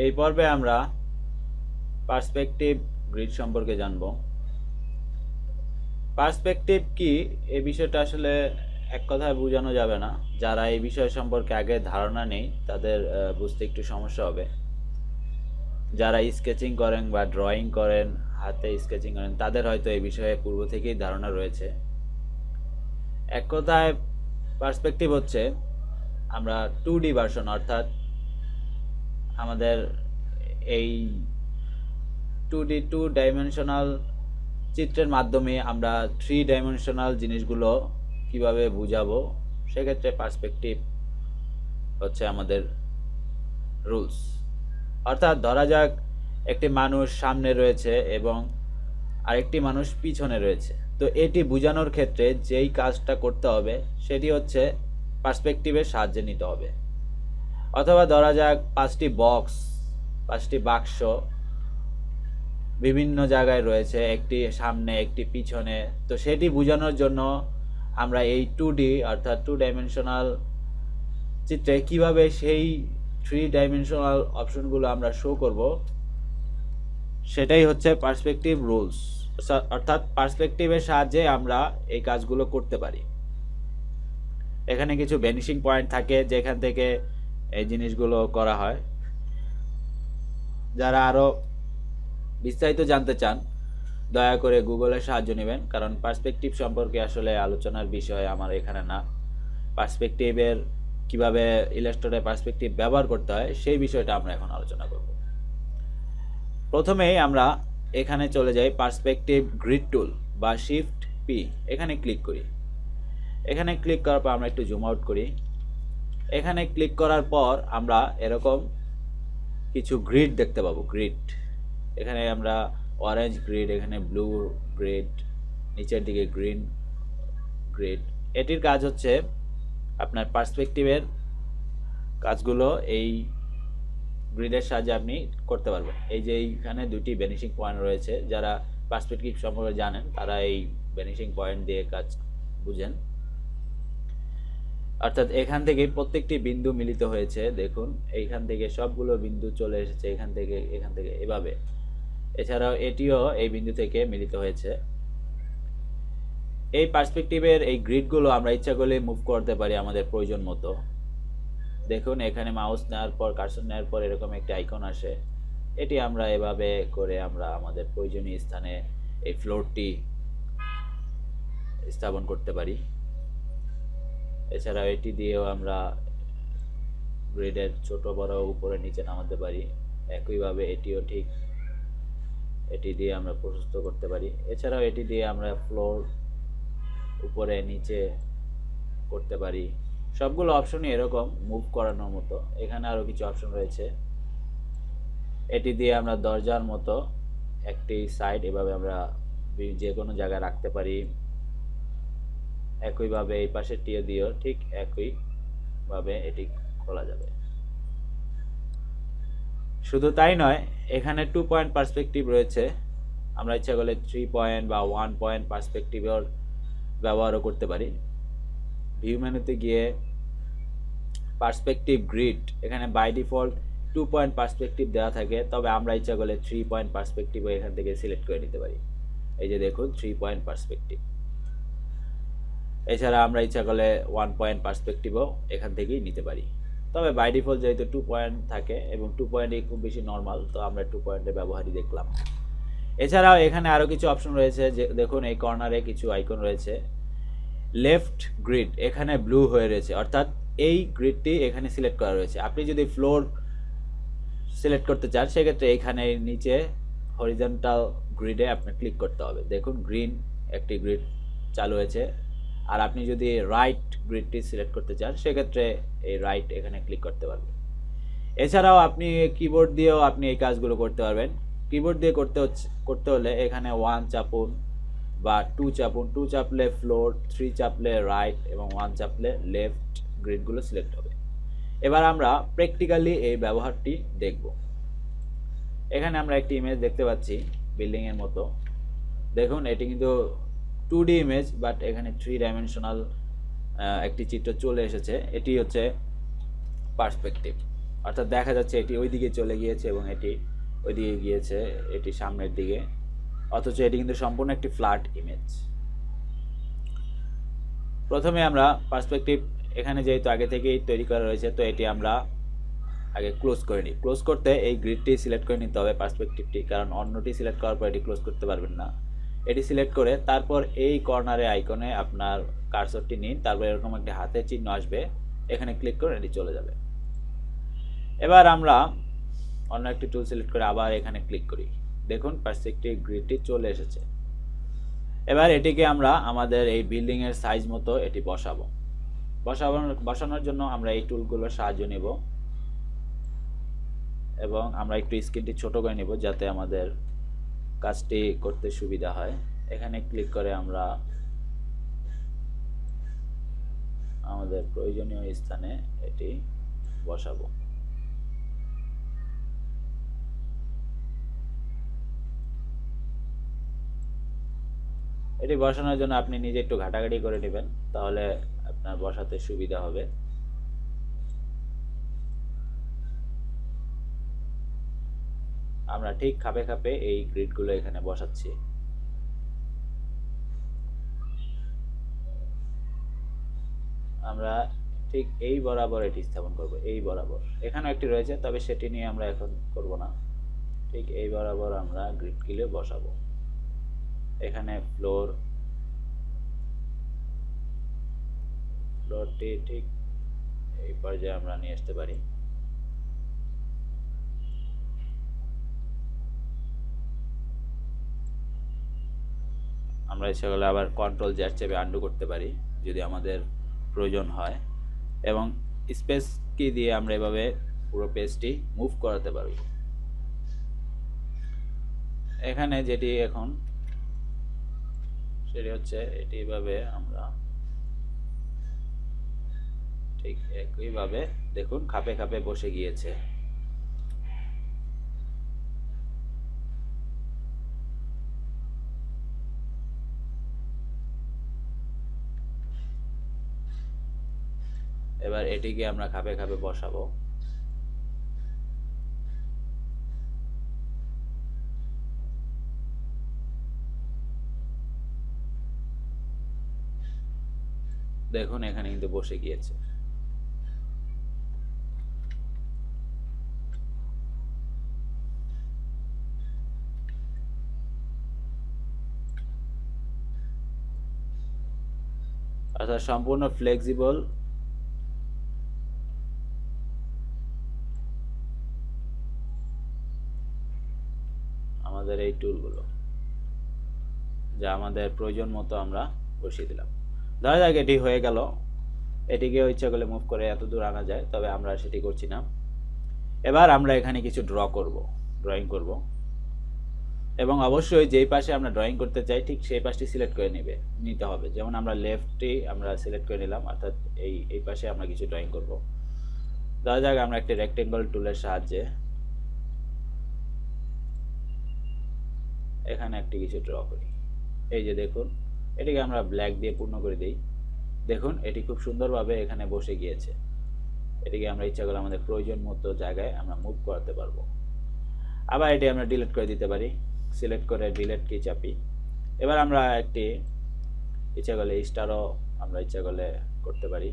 এই পর্বে আমরা পার্সপেক্টিভ গ্রিড সম্পর্কে জানব। পার্সপেক্টিভ কি? এই বিষয়টা আসলে এক কথায় বোঝানো যাবে না। যারা এই বিষয় সম্পর্কে আগে ধারণা নেই, তাদের বুঝতে একটু সমস্যা হবে। যারা স্কেচিং করেন বা ড্রয়িং করেন, হাতে স্কেচিং করেন, তাদের হয়তো এই বিষয়ে পূর্ব থেকেই ধারণা রয়েছে। এক কথায় পার্সপেক্টিভ হচ্ছে, আমরা টু ডি ভার্সন অর্থাৎ আমাদের এই টু ডি টু ডাইমেনশনাল চিত্রের মাধ্যমে আমরা থ্রি ডাইমেনশনাল জিনিসগুলো কীভাবে বুঝাবো, সেক্ষেত্রে পার্সপেক্টিভ হচ্ছে আমাদের রুলস অর্থাৎ ধরা যাক একটি মানুষ সামনে রয়েছে এবং আরেকটি মানুষ পিছনে রয়েছে। তো এটি বোঝানোর ক্ষেত্রে যেই কাজটা করতে হবে, সেটি হচ্ছে পার্সপেক্টিভের সাহায্যে নিতে হবে। অথবা ধরা যাক পাঁচটি বক্স, পাঁচটি বাক্স বিভিন্ন জায়গায় রয়েছে, একটি সামনে, একটি পিছনে। তো সেটি বোঝানোর জন্য আমরা এই টু ডি অর্থাৎ টু ডাইমেনশনাল চিত্রে কীভাবে সেই থ্রি ডাইমেনশনাল অপশনগুলো আমরা শো করব, সেটাই হচ্ছে পার্সপেক্টিভ রুলস অর্থাৎ পার্সপেক্টিভের সাহায্যে আমরা এই কাজগুলো করতে পারি। এখানে কিছু ভ্যানিশিং পয়েন্ট থাকে, যেখান থেকে এই জিনিসগুলো করা হয়। যারা আরও বিস্তারিত জানতে চান, দয়া করে গুগলের সাহায্য নেবেন, কারণ পার্সপেক্টিভ সম্পর্কে আসলে আলোচনার বিষয় আমার এখানে না। পার্সপেক্টিভের কীভাবে ইলাস্ট্রেটে পার্সপেক্টিভ ব্যবহার করতে হয়, সেই বিষয়টা আমরা এখন আলোচনা করব। প্রথমেই আমরা এখানে চলে যাই পার্সপেক্টিভ গ্রিড টুল বা শিফট পি এখানে ক্লিক করি। এখানে ক্লিক করার পর আমরা একটু জুম আউট করি। এখানে ক্লিক করার পর আমরা এরকম কিছু গ্রিড দেখতে পাবো গ্রিড এখানে আমরা অরেঞ্জ গ্রিড এখানে ব্লু গ্রিড নিচের দিকে গ্রিন গ্রিড এটির কাজ হচ্ছে আপনার পার্সপেক্টিভের কাজগুলো এই গ্রিডের সাহায্যে আপনি করতে পারবেন। এই যে এইখানে দুটি বেনিশিং পয়েন্ট রয়েছে, যারা পার্সপেক্টিভ সম্পর্কে জানেন, তারা এই বেনিশিং পয়েন্ট দিয়ে কাজ বুঝেন। অর্থাৎ এখান থেকে প্রত্যেকটি বিন্দু মিলিত হয়েছে, দেখুন, এইখান থেকে সবগুলো বিন্দু চলে এসেছে, এখান থেকে এখান থেকে, এভাবে। এছাড়াও এটিও এই বিন্দু থেকে মিলিত হয়েছে। এই পার্সপেক্টিভের এই গ্রিডগুলো আমরা ইচ্ছা করলে মুভ করতে পারি আমাদের প্রয়োজন মতো। দেখুন, এখানে মাউস নেওয়ার পর কার্সন নেওয়ার পর এরকম একটি আইকন আসে। এটি আমরা এভাবে করে আমরা আমাদের প্রয়োজনীয় স্থানে এই ফ্লোরটি স্থাপন করতে পারি। এছাড়াও এটি দিয়েও আমরা গ্রিডের ছোট, বড় উপরে নিচে নামাতে পারি। একইভাবে এটিও ঠিক এটি দিয়ে আমরা প্রশস্ত করতে পারি। এছাড়াও এটি দিয়ে আমরা ফ্লোর উপরে নিচে করতে পারি। সবগুলো অপশনই এরকম মুভ করানোর মতো। এখানে আরও কিছু অপশন রয়েছে। এটি দিয়ে আমরা দরজার মতো একটি সাইড এভাবে আমরা যে কোনো জায়গায় রাখতে পারি। একইভাবে এই পাশের টিও দিয়েও ঠিক একইভাবে এটি খোলা যাবে। শুধু তাই নয়, এখানে টু পয়েন্ট পার্সপেক্টিভ রয়েছে। আমরা ইচ্ছা করলে থ্রি পয়েন্ট বা ওয়ান পয়েন্ট পার্সপেক্টিভের ব্যবহারও করতে পারি। ভিউ মেনুতে গিয়ে পার্সপেক্টিভ গ্রিড এখানে by default two point perspective দেওয়া থাকে, তবে আমরা ইচ্ছা করলে থ্রি পয়েন্ট পার্সপেক্টিভও এখান থেকে সিলেক্ট করে নিতে পারি। এই যে দেখুন থ্রি পয়েন্ট পার্সপেক্টিভ এছাড়া আমরা ইচ্ছা করলে ওয়ান পয়েন্ট পার্সপেক্টিভও এখান থেকেই নিতে পারি। তবে বাই ডিফল্ট যেহেতু টু পয়েন্ট থাকে এবং টু পয়েন্টই খুব বেশি নর্মাল তো আমরা টু পয়েন্টের ব্যবহারই দেখলাম। এছাড়াও এখানে আরও কিছু অপশন রয়েছে, যে দেখুন এই কর্নারে কিছু আইকন রয়েছে। লেফট গ্রিড এখানে ব্লু হয়ে রয়েছে, অর্থাৎ এই গ্রিডটি এখানে সিলেক্ট করা রয়েছে। আপনি যদি ফ্লোর সিলেক্ট করতে চান, সেক্ষেত্রে এখানে নিচে হরিজন্টাল গ্রিডে আপনার ক্লিক করতে হবে। দেখুন গ্রিন একটি গ্রিড চালু হয়েছে। আর আপনি যদি রাইট গ্রিডটি সিলেক্ট করতে চান, সেক্ষেত্রে এই রাইট এখানে ক্লিক করতে পারবেন। এছাড়াও আপনি কিবোর্ড দিয়েও আপনি এই কাজগুলো করতে পারবেন। কিবোর্ড দিয়ে করতে হচ্ছে, করতে হলে এখানে ওয়ান চাপুন বা টু চাপুন। টু চাপলে ফ্লোর থ্রি চাপলে রাইট এবং ওয়ান চাপলে লেফট গ্রিডগুলো সিলেক্ট হবে। এবার আমরা প্র্যাকটিক্যালি এই ব্যবহারটি দেখব। এখানে আমরা একটি ইমেজ দেখতে পাচ্ছি বিল্ডিংয়ের মতো। দেখুন, এটি কিন্তু টু ডি ইমেজ বাট এখানে থ্রি ডাইমেনশনাল একটি চিত্র চলে এসেছে। এটি হচ্ছে পার্সপেক্টিভ অর্থাৎ দেখা যাচ্ছে এটি ওই দিকে চলে গিয়েছে এবং এটি ওইদিকে গিয়েছে, এটি সামনের দিকে। অথচ এটি কিন্তু সম্পূর্ণ একটি ফ্ল্যাট ইমেজ প্রথমে আমরা পার্সপেক্টিভ এখানে যেহেতু আগে থেকেই তৈরি করা রয়েছে, তো এটি আমরা আগে ক্লোজ করে নিই। ক্লোজ করতে এই গ্রিডটি সিলেক্ট করে নিতে হবে পার্সপেক্টিভটি কারণ অন্যটি সিলেক্ট করার পর এটি ক্লোজ করতে পারবেন না। এটি সিলেক্ট করে তারপর এই কর্নারে আইকনে আপনার কার্সরটি নিন, তারপর এরকম একটি হাতের চিহ্ন আসবে। এখানে ক্লিক করে এটি চলে যাবে। এবার আমরা অন্য একটি টুল সিলেক্ট করে আবার এখানে ক্লিক করি। দেখুন পার্সপেক্টিভ গ্রিডটি চলে এসেছে। এবার এটিকে আমরা আমাদের এই বিল্ডিংয়ের সাইজ মতো এটি বসাবো। বসানোর বসানোর জন্য আমরা এই টুলগুলোর সাহায্য নেব। এবং আমরা একটু স্ক্রিনটি ছোট করে নেব, যাতে আমাদের কাজটি করতে সুবিধা হয়। এখানে ক্লিক করে আমরা আমাদের প্রয়োজনীয় স্থানে এটি বসাবো। এটি বসানোর জন্য আপনি নিজে একটু ঘাটাঘাটি করে নেবেন, তাহলে আপনার বসাতে সুবিধা হবে। আমরা ঠিক খাপে খাপে এই গ্রিডগুলো এখানে বসাচ্ছি। আমরা ঠিক এই বরাবর এটি স্থাপন করব, এই বরাবর। এখানেও একটি রয়েছে, তবে সেটি নিয়ে আমরা এখন করব না। ঠিক এই বরাবর আমরা গ্রিডগুলো বসাবো। এখানে ফ্লোর ফ্লোরটি ঠিক এই পর্যায়ে আমরা নিয়ে আসতে পারি। আমরা ইচ্ছা আবার কন্ট্রোল জ্যাট চেপে আন্ডু করতে পারি, যদি আমাদের প্রয়োজন হয়। এবং স্পেস কি দিয়ে আমরা এভাবে পুরো পেজটি মুভ করাতে পারি এখানে যেটি এখন, সেটি হচ্ছে এটি এভাবে আমরা ঠিক একইভাবে দেখুন, খাপে খাপে বসে গিয়েছে। এবার এটিকে আমরা খাপে খাপে বসাবো। দেখুন এখানে কিন্তু বসে গিয়েছে। অর্থাৎ সম্পূর্ণ ফ্লেক্সিবল আমাদের এই টুলগুলো যা আমাদের প্রয়োজন মতো আমরা বসিয়ে দিলাম। ধরা যাক এটি হয়ে গেল। এটিকেও ইচ্ছা করলে মুভ করে এত দূর আনা যায়, তবে আমরা সেটি করছি না। এবার আমরা এখানে কিছু ড্র করব ড্রয়িং করব। এবং অবশ্যই যেই পাশে আমরা ড্রয়িং করতে চাই, ঠিক সেই পাশটি সিলেক্ট করে নেবে, নিতে হবে। যেমন আমরা লেফটটি আমরা সিলেক্ট করে নিলাম, অর্থাৎ এই এই পাশে আমরা কিছু ড্রয়িং করব। ধরা যাক আমরা একটি রেক্টেঙ্গল টুলের সাহায্যে এখানে একটি কিছু ড্র করি। এই যে দেখুন, এটিকে আমরা ব্ল্যাক দিয়ে পূর্ণ করে দিই। দেখুন, এটি খুব সুন্দরভাবে এখানে বসে গিয়েছে। এটিকে আমরা ইচ্ছা করলে আমাদের প্রয়োজন মতো জায়গায় আমরা মুভ করাতে পারব। আবার এটি আমরা ডিলিট করে দিতে পারি। সিলেক্ট করে ডিলেট কি চাপি। এবার আমরা একটি ইচ্ছা করলে স্টারও আমরা ইচ্ছা করলে করতে পারি।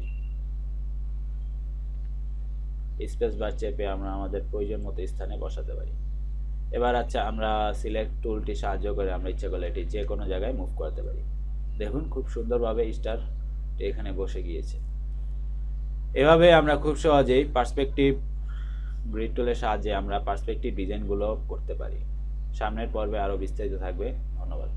স্পেস বার চেপে আমরা আমাদের প্রয়োজন মতো স্থানে বসাতে পারি। এবার আচ্ছা আমরা সিলেক্ট টুলটি সাহায্য করে আমরা ইচ্ছা করলে এটি যে কোনো জায়গায় মুভ করতে পারি। দেখুন, খুব সুন্দরভাবে স্টার এখানে বসে গিয়েছে। এভাবে আমরা খুব সহজেই পার্সপেক্টিভ গ্রিড টুলের সাহায্যে আমরা পার্সপেক্টিভ ডিজাইনগুলো করতে পারি। সামনের পর্বে আরও বিস্তারিত থাকবে। ধন্যবাদ।